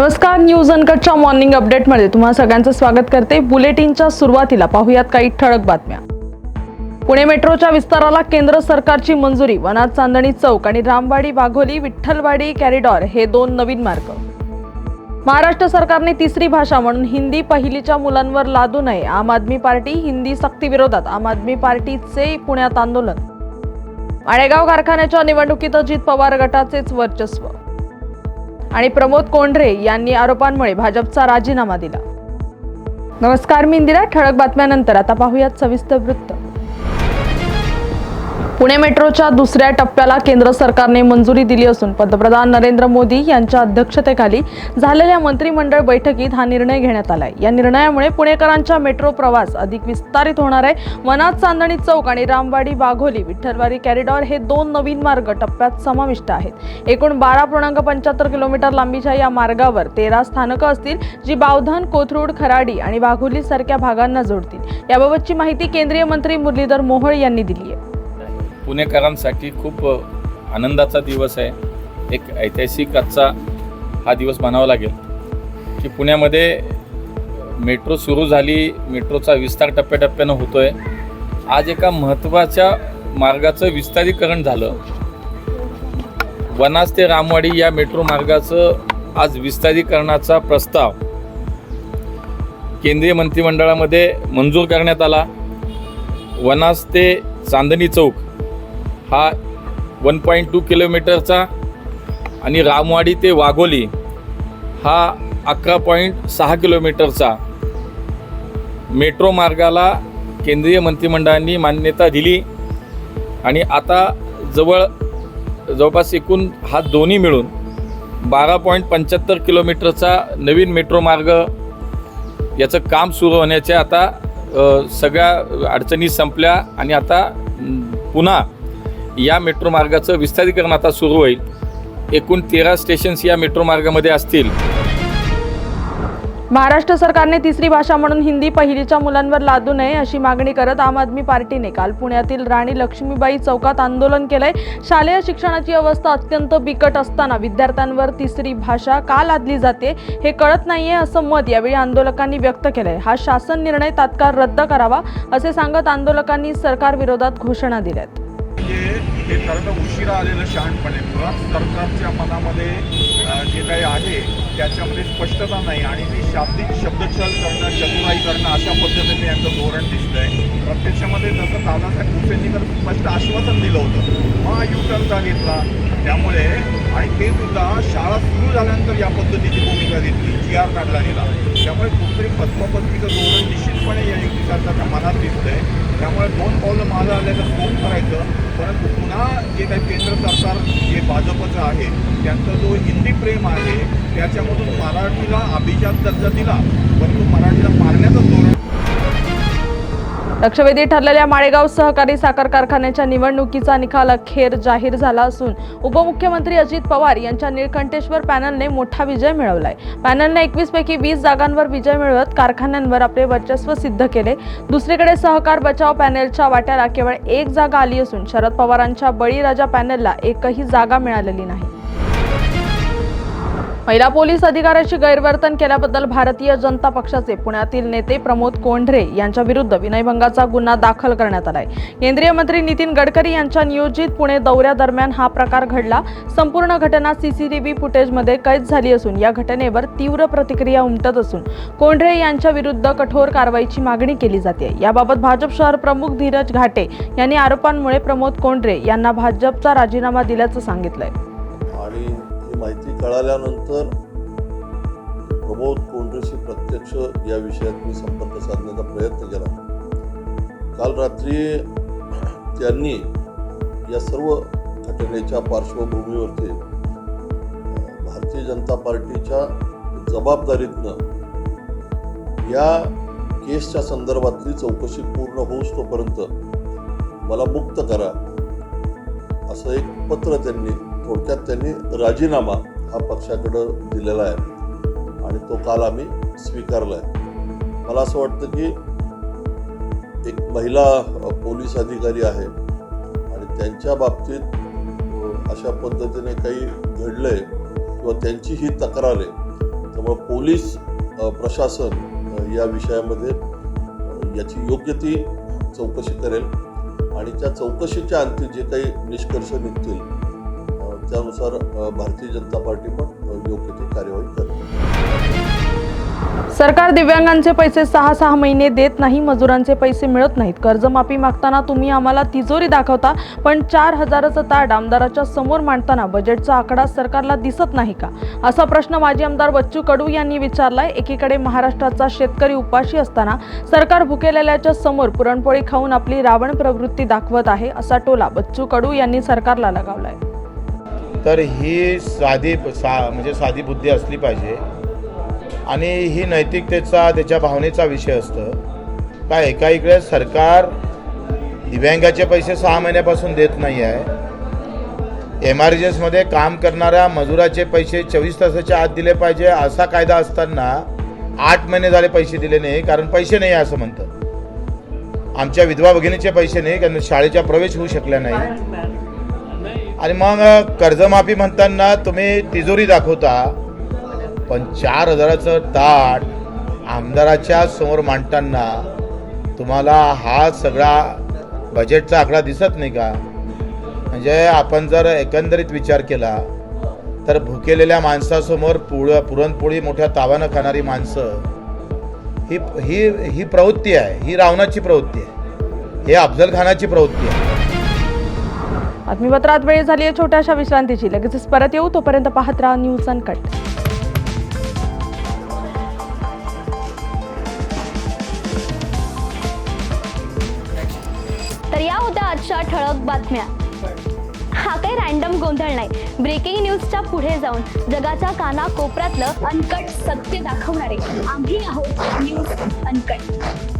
नमस्कार news अनकटच्या morning अपडेटमध्ये तुम्हा सगळ्यांचं स्वागत करते. बुलेटिनच्या सुरुवातीला पाहूयात काही ठळक बातम्या. पुणे मेट्रोच्या विस्ताराला केंद्र सरकारची मंजुरी वनात चांदणी चौक आणि रामवाडी वाघोली विठ्ठलवाडी कॅरिडॉर हे दोन नवीन मार्ग. महाराष्ट्र सरकारने तिसरी भाषा म्हणून हिंदी पहिलीच्या मुलांवर लादू नये. आम आदमी पार्टी हिंदी सक्तीविरोधात आम आदमी पार्टीचे पुण्यात आंदोलन. माळेगाव कारखान्याच्या निवडणुकीत अजित पवार गटाचेच वर्चस्व. आणि प्रमोद कोंढरे यांनी आरोपांमुळे भाजपचा राजीनामा दिला. नमस्कार मी इंदिरा ठळक बातम्यानंतर आता पाहूयात सविस्तर वृत्त. पुणे मेट्रोच्या दुसऱ्या टप्प्याला केंद्र सरकारने मंजुरी दिली असून पंतप्रधान नरेंद्र मोदी यांच्या अध्यक्षतेखाली झालेल्या मंत्रिमंडळ बैठकीत हा निर्णय घेण्यात आलाय. या निर्णयामुळे पुणेकरांच्या मेट्रो प्रवास अधिक विस्तारित होणार आहे. वनात चांदणी चौक आणि रामवाडी वाघोली विठ्ठलवाडी कॅरिडॉर हे दोन नवीन मार्ग टप्प्यात समाविष्ट आहेत. एकूण बारा पूर्णांक पंच्याहत्तर किलोमीटर लांबीच्या या मार्गावर तेरा स्थानकं असतील जी बावधन कोथरूड खराडी आणि वाघोली सारख्या भागांना जोडतील. याबाबतची माहिती केंद्रीय मंत्री मुरलीधर मोहोळ यांनी दिली आहे. पुणेकरांसाठी खूप आनंदाचा दिवस आहे. एक ऐतिहासिक आजचा हा दिवस म्हणावा लागेल की पुण्यामध्ये मेट्रो सुरू झाली मेट्रोचा विस्तार टप्प्याटप्प्यानं होतो आहे आज एका महत्त्वाच्या मार्गाचं विस्तारीकरण झालं. वनास ते रामवाडी या मेट्रो मार्गाचं आज विस्तारीकरणाचा प्रस्ताव केंद्रीय मंत्रिमंडळामध्ये मंजूर करण्यात आला. वनास ते चांदणी चौक हा वन पॉईंट टू किलोमीटरचा आणि रामवाडी ते वाघोली हा अकरा पॉईंट सहा किलोमीटरचा मेट्रो मार्गाला केंद्रीय मंत्रिमंडळाने मान्यता दिली. आणि आता जवळ जवळपास एकूण हा दोन्ही मिळून बारा पॉईंट पंच्याहत्तर किलोमीटरचा नवीन मेट्रो मार्ग याचं काम सुरू होण्याच्या आता सगळ्या अडचणी संपल्या. आणि आता पुन्हा या मेट्रो मार्गाचं विस्तारीकरण आता सुरू होईल. एकूण तेरा स्टेशन्स या मेट्रो मार्गामध्ये असतील. महाराष्ट्र सरकारने तिसरी भाषा म्हणून हिंदी पहिलीच्या मुलांवर लादू नये अशी मागणी करत आम आदमी पार्टीने काल पुण्यातील राणी लक्ष्मीबाई चौकात आंदोलन केलंय. शालेय शिक्षणाची अवस्था अत्यंत बिकट असताना विद्यार्थ्यांवर तिसरी भाषा का लादली जाते हे कळत नाहीये असं मत यावेळी आंदोलकांनी व्यक्त केलंय. हा शासन निर्णय तात्काळ रद्द करावा असे सांगत आंदोलकांनी सरकारविरोधात घोषणा दिल्यात. म्हणजे हे खरं तर उशिरा आलेलं शहाणपण. आहे मुळात सरकारच्या मनामध्ये जे काही आहे त्याच्यामध्ये स्पष्टता नाही आणि ती शाब्दिक शब्दछल करणं चतुराई करणं अशा पद्धतीने यांचं धोरण दिसतंय. प्रत्यक्षामध्ये जसं दादासाहेब भुसेंनी तर स्पष्ट आश्वासन दिलं होतं हा यू घेतला. त्यामुळे आणि ते सुद्धा शाळा सुरू झाल्यानंतर या पद्धतीची भूमिका घेतली जी आर काढला गेला त्यामुळे कुठतरी पद्मपत्रिका धोरण निश्चितपणे या युती सरकारच्या मनात दिसतंय. त्यामुळे दोन पावलं माझं आल्याचं फोन करायचं परंतु पुन्हा जे काही केंद्र सरकार जे भाजपचं आहे त्यांचा जो हिंदी प्रेम आहे त्याच्यामधून मराठीला अभिजात दर्जा दिला परंतु मराठीला मारण्याचं धोरण. लक्षवेधी ठरलेल्या माळेगाव सहकारी साखर कारखान्याच्या निवडणुकीचा निकाल अखेर जाहीर झाला असून उपमुख्यमंत्री अजित पवार यांच्या निळकंठेश्वर पॅनलने मोठा विजय मिळवलाय. पॅनलने एकवीस पैकी वीस जागांवर विजय मिळवत कारखान्यांवर आपले वर्चस्व सिद्ध केले. दुसरीकडे सहकार बचाव पॅनलच्या वाट्याला केवळ एक जागा आली असून शरद पवारांच्या बळीराजा पॅनलला एकही जागा मिळालेली नाही. महिला पोलीस अधिकाऱ्याची गैरवर्तन केल्याबद्दल भारतीय जनता पक्षाचे पुण्यातील नेते प्रमोद कोंढरे यांच्या विरुद्ध विनयभंगाचा गुन्हा दाखल करण्यात आलाय. केंद्रीय मंत्री नितीन गडकरी यांच्या नियोजित पुणे दौऱ्यादरम्यान हा प्रकार घडला. संपूर्ण घटना सीसीटीव्ही फुटेजमध्ये कैद झाली असून या घटनेवर तीव्र प्रतिक्रिया उमटत असून कोंढरे यांच्या विरुद्ध कठोर कारवाईची मागणी केली जाते. याबाबत भाजप शहर प्रमुख धीरज घाटे यांनी आरोपांमुळे प्रमोद कोंढरे यांना भाजपचा राजीनामा दिल्याचं सांगितलंय. माहिती कळाल्यानंतर प्रमोद कोंढरेशी प्रत्यक्ष या विषयात मी संपर्क साधण्याचा प्रयत्न केला. काल रात्री त्यांनी या सर्व घटनेच्या पार्श्वभूमीवरती भारतीय जनता पार्टीच्या जबाबदारीतनं या केसच्या संदर्भातली चौकशी पूर्ण होऊस तोपर्यंत मला मुक्त करा असं एक पत्र त्यांनी थोडक्यात त्यांनी राजीनामा हा पक्षाकडं दिलेला आहे. आणि तो काल आम्ही स्वीकारला आहे मला असं वाटतं की एक महिला पोलीस अधिकारी आहे आणि त्यांच्या बाबतीत अशा पद्धतीने काही घडलंय किंवा त्यांची ही तक्रार आहे. त्यामुळे पोलीस प्रशासन या विषयामध्ये याची योग्य ती चौकशी करेल. आणि त्या चौकशीच्या अंती जे काही निष्कर्ष निघतील त्यानुसार भारतीय जनता पार्टी पण योग्य ती कार्यवाही करते. सरकार दिव्यांगांचे पैसे सहा सहा महिने देत नाही मजुरांचे पैसे मिळत नाहीत. कर्जमाफी मागताना तुम्ही आम्हाला तिजोरी दाखवता पण चार हजाराचं ताट आमदाराच्या समोर मांडताना बजेटचा आकडा सरकारला दिसत नाही का? असा प्रश्न माजी आमदार बच्चू कडू यांनी विचारलाय. एकीकडे महाराष्ट्राचा शेतकरी उपाशी असताना सरकार भुकेलेल्याच्या समोर पुरणपोळी खाऊन आपली रावण प्रवृत्ती दाखवत आहे असा टोला बच्चू कडू यांनी सरकारला लगावलाय. तर ही साधी सा म्हणजे साधी बुद्धी असली पाहिजे. आणि ही नैतिकतेचा त्याच्या भावनेचा विषय असतं. का एका इकडे सरकार दिव्यांगाचे पैसे सहा महिन्यापासून देत नाही आहे एम आर काम करणाऱ्या मजुराचे पैसे चोवीस तासाच्या आत दिले पाहिजे असा कायदा असताना आठ महिने झाले पैसे दिले नाही कारण पैसे नाही आहे असं म्हणतं आमच्या विधवा भगिनीचे पैसे नाही कारण शाळेच्या प्रवेश होऊ शकल्या नाही. आणि मग कर्जमाफी म्हणताना तुम्ही तिजोरी दाखवता पण चार हजाराचं ताट आमदाराच्या समोर मांडताना तुम्हाला हा सगळा बजेटचा आकडा दिसत नाही का? म्हणजे आपण जर एकंदरीत विचार केला तर भुकेलेल्या माणसासमोर पुळ पुरणपोळी मोठ्या तावानं खाणारी माणसं ही ही ही प्रवृत्ती आहे. ही रावणाची प्रवृत्ती आहे. हे अफजल खानाची प्रवृत्ती आहे. बातमीपत्रात वेळ झाली आहे छोट्याशा विश्रांतीची. लगेचच परत येऊ. तोपर्यंत पाहत राहा न्यूज अनकट. तर या होत्या आजच्या ठळक बातम्या. हा काही रॅन्डम गोंधळ नाही. ब्रेकिंग न्यूजच्या पुढे जाऊन जगाच्या काना कोपऱ्यातलं अनकट सत्य दाखवणारे आम्ही आहोत न्यूज अनकट.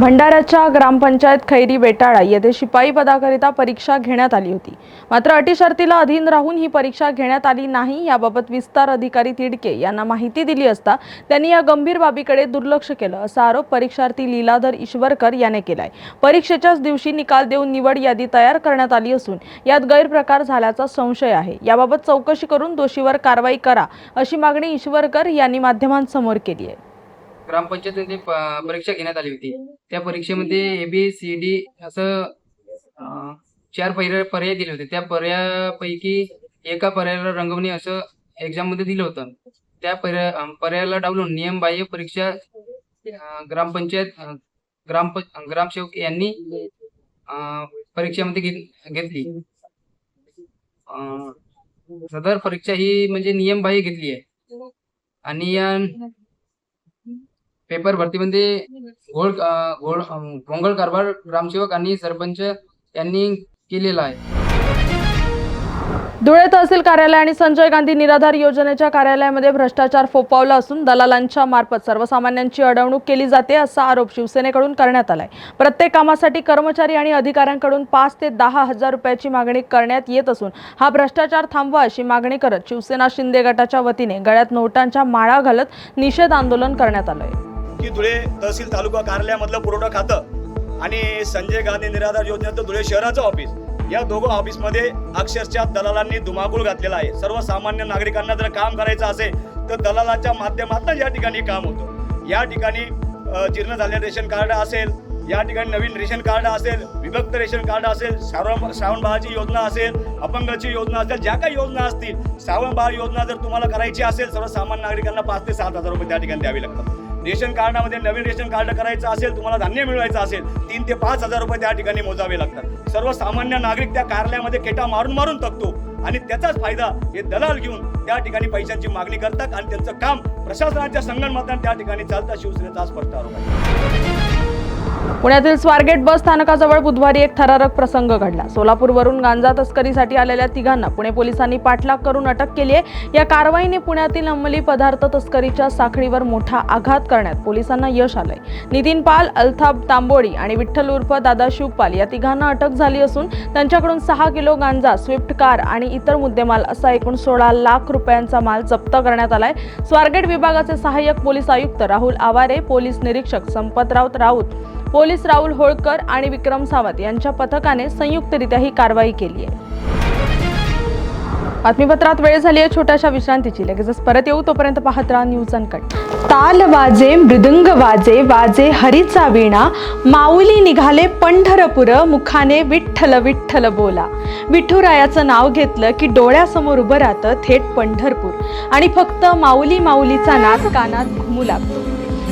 भंडाऱ्याच्या ग्रामपंचायत खैरी बेटाळा येथे शिपाई पदाकरिता परीक्षा घेण्यात आली होती. मात्र अटी शर्तीला अधीन राहून ही परीक्षा घेण्यात आली नाही याबाबत विस्तार अधिकारी तिडके यांना माहिती दिली असता त्यांनी या गंभीर बाबीकडे दुर्लक्ष केलं असा आरोप परीक्षार्थी लीलाधर ईश्वरकर याने केलाय. परीक्षेच्याच दिवशी निकाल देऊन निवड यादी तयार करण्यात आली असून यात गैरप्रकार झाल्याचा संशय आहे. याबाबत चौकशी करून दोषीवर कारवाई करा अशी मागणी ईश्वरकर यांनी माध्यमांसमोर केली आहे. ग्रामपंचायतीमध्ये परीक्षा घेण्यात आली होती. त्या परीक्षेमध्ये ए बी सी डी असं चार पर्याय पर्याय दिले होते. त्या पर्यायापैकी एका पर्यायाला रंगवणी असं एक्झाममध्ये दिलं होतं. त्या पर्याय पर्यायाला डावलून नियमबाह्य परीक्षा ग्रामपंचायत ग्राम ग्रामसेवक यांनी परीक्षेमध्ये घेतली. सदर परीक्षा ही म्हणजे नियमबाह्य घेतली आहे. आणि या पेपर भरतीमध्ये म्हणजे घोळ घोळ भोंगळ कारभार ग्रामसेवक आणि सरपंच यांनी केलेला आहे. धुळे तहसील कार्यालय आणि संजय गांधी निराधार योजनेच्या कार्यालयामध्ये भ्रष्टाचार फोफावला असून दलालांच्या मार्फत सर्वसामान्यांची अडवणूक केली जाते असा आरोप शिवसेनेकडून करण्यात आलाय. प्रत्येक कामासाठी कर्मचारी आणि अधिकाऱ्यांकडून पाच ते दहा हजार रुपयाची मागणी करण्यात येत असून हा भ्रष्टाचार थांबवा अशी मागणी करत शिवसेना शिंदे गटाच्या वतीने गळ्यात नोटांच्या माळा घालत निषेध आंदोलन करण्यात आलंय. की धुळे तहसील तालुका कार्यालयामधलं पुरवठा खातं आणि संजय गांधी निराधार योजनेचं धुळे शहराचं ऑफिस या दोघं ऑफिसमध्ये अक्षरशः दलालांनी धुमाकूळ घातलेला आहे. सर्वसामान्य नागरिकांना जर काम करायचं असेल तर दलालाच्या माध्यमातून या ठिकाणी काम होतं. या ठिकाणी जीर्ण झालेलं रेशन कार्ड असेल या ठिकाणी नवीन रेशन कार्ड असेल विभक्त रेशन कार्ड असेल श्रावण श्रावण बाळाची योजना असेल अपंगाची योजना असेल ज्या काही योजना असतील श्रावण बाळ योजना जर तुम्हाला करायची असेल सर्वसामान्य नागरिकांना पाच ते सात हजार रुपये त्या ठिकाणी द्यावे लागतात. रेशन कार्डामध्ये नवीन रेशन कार्ड करायचं असेल तुम्हाला धान्य मिळवायचं असेल तीन ते पाच हजार रुपये त्या ठिकाणी मोजावे लागतात. सर्वसामान्य नागरिक त्या कार्यालयामध्ये केटा मारून मारून थकतो आणि त्याचाच फायदा हे दलाल घेऊन त्या ठिकाणी पैशांची मागणी करतात आणि त्यांचं काम प्रशासनाच्या संगणमताने त्या ठिकाणी चालतात शिवसेनेचा स्पष्ट आरोप आहे. पुण्यातील स्वारगेट बस स्थानकाजवळ बुधवारी एक थरारक प्रसंग घडला. सोलापूरवरून गांजा तस्करीसाठी आलेल्या तिघांना पुणे पोलिसांनी पाठलाग करून अटक केली आहे. या कारवाईने पुण्यातील अंमली पदार्थ तस्करीच्या साखळीवर मोठा आघात करण्यात पोलिसांना यश आलंय. नितीन पाल अल्थाब तांबोळी आणि विठ्ठल उर्फ दादा शिवपाल या तिघांना अटक झाली असून त्यांच्याकडून सहा किलो गांजा स्विफ्ट कार आणि इतर मुद्देमाल असा एकूण सोळा लाख रुपयांचा माल जप्त करण्यात आलाय. स्वारगेट विभागाचे सहाय्यक पोलीस आयुक्त राहुल आवारे पोलीस निरीक्षक संपतराव राऊत पोलीस राहुल होळकर आणि विक्रम सावंत यांच्या पथकाने संयुक्तरित्या ही कारवाई केली आहे. बातमीपत्रात वेळ झाली आहे छोट्याशा विश्रांतीची. लगेचच परत येऊ. तोपर्यंत पाहत राहा न्यूज अनकट. ताल वाजे मृदुंग वाजे वाजे हरीचा वीणा. माऊली निघाले पंढरपुर मुखाने विठ्ठल विठ्ठल बोला. विठुरायाचं नाव घेतलं की डोळ्यासमोर उभं राहतं थेट पंढरपूर. आणि फक्त माऊली माऊलीचा नाद कानात घुमू लागतो.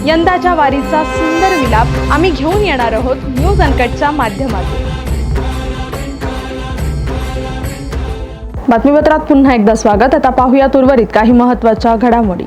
यंदाच्या वारीचा सुंदर विलाप आम्ही घेऊन येणार आहोत न्यूज अनकटच्या माध्यमातून. बातमीपत्रात पुन्हा एकदा स्वागत. आता पाहूयात उर्वरित काही महत्त्वाच्या घडामोडी.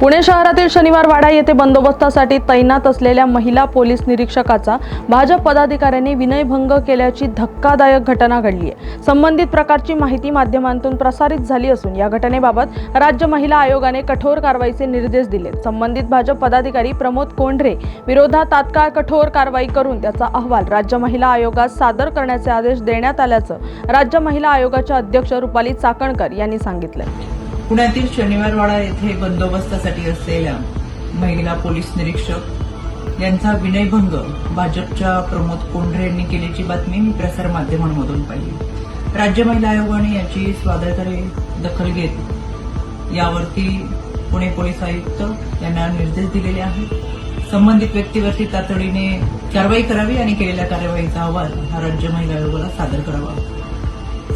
पुणे शहरातील शनिवार वाडा येथे बंदोबस्तासाठी तैनात असलेल्या महिला पोलीस निरीक्षकाचा भाजप पदाधिकाऱ्यांनी विनयभंग केल्याची धक्कादायक घटना घडली आहे संबंधित प्रकारची माहिती माध्यमांतून प्रसारित झाली असून या घटनेबाबत राज्य महिला आयोगाने कठोर कारवाईचे निर्देश दिले संबंधित भाजप पदाधिकारी प्रमोद कोंढरे विरोधात तात्काळ कठोर कारवाई करून त्याचा अहवाल राज्य महिला आयोगात सादर करण्याचे आदेश देण्यात आल्याचं राज्य महिला आयोगाच्या अध्यक्ष रुपाली चाकणकर यांनी सांगितलं पुण्यातील शनिवारवाडा येथे बंदोबस्तासाठी असलेल्या महिला पोलीस निरीक्षक यांचा विनयभंग भाजपच्या प्रमोद कोंढरे यांनी केल्याची बातमी मी प्रसारमाध्यमांमधून पाहिली. राज्य महिला आयोगाने याची स्वाधाकारी दखल घेत यावरती पुणे पोलीस आयुक्त यांना निर्देश दिलेले आहेत. संबंधित व्यक्तीवरती तातडीने कारवाई करावी आणि केलेल्या कार्यवाहीचा अहवाल हा राज्य महिला आयोगाला सादर करावा.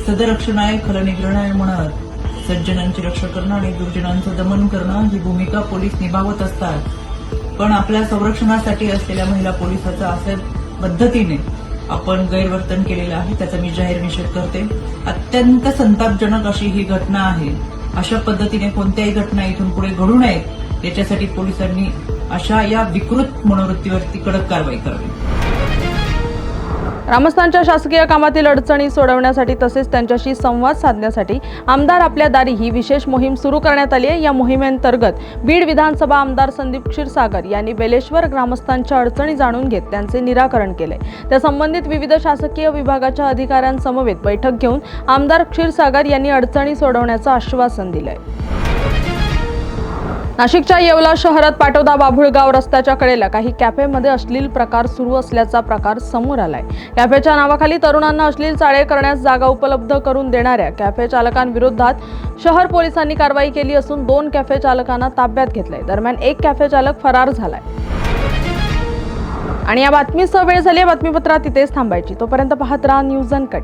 सदरक्षणाय खलनिग्रहणाय म्हणत सज्जनांची रक्षा करणं आणि दुर्जनांचं दमन करणं ही भूमिका पोलीस निभावत असतात. पण आपल्या संरक्षणासाठी असलेल्या महिला पोलिसाचं असं पद्धतीने आपण गैरवर्तन केलेलं आहे त्याचा मी जाहीर निषेध करते. अत्यंत संतापजनक अशी ही घटना आहे. अशा पद्धतीने कोणत्याही घटना इथून पुढे घडू नयेत याच्यासाठी पोलिसांनी अशा या विकृत मनोवृत्तीवरती कडक कारवाई करावी. ग्रामस्थांच्या शासकीय कामातील अडचणी सोडवण्यासाठी तसेच त्यांच्याशी संवाद साधण्यासाठी आमदार आपल्या दारी ही विशेष मोहीम सुरू करण्यात आली आहे. या मोहिमेअंतर्गत बीड विधानसभा आमदार संदीप क्षीरसागर यांनी बेलेश्वर ग्रामस्थांच्या अडचणी जाणून घेत त्यांचे निराकरण केले. त्या संबंधित विविध शासकीय विभागाच्या अधिकाऱ्यांसमवेत बैठक घेऊन आमदार क्षीरसागर यांनी अडचणी सोडवण्याचं आश्वासन दिलंय. नाशिकच्या येवला शहरात पाटोदा बाभुळगाव रस्त्याच्या कडेला काही कॅफेमध्ये अश्लील प्रकार सुरू असल्याचा प्रकार समोर आलाय. कॅफेच्या नावाखाली तरुणांना अश्लील चाळे करण्यास जागा उपलब्ध करून देणाऱ्या कॅफे चालकांविरोधात शहर पोलिसांनी कारवाई केली असून दोन कॅफे चालकांना ताब्यात घेतलंय. दरम्यान एक कॅफे चालक फरार झालाय. आणि या बातमीसह वेळ झाली बातमीपत्रात तिथेच थांबायची. तोपर्यंत पाहत राहा न्यूज अनकट.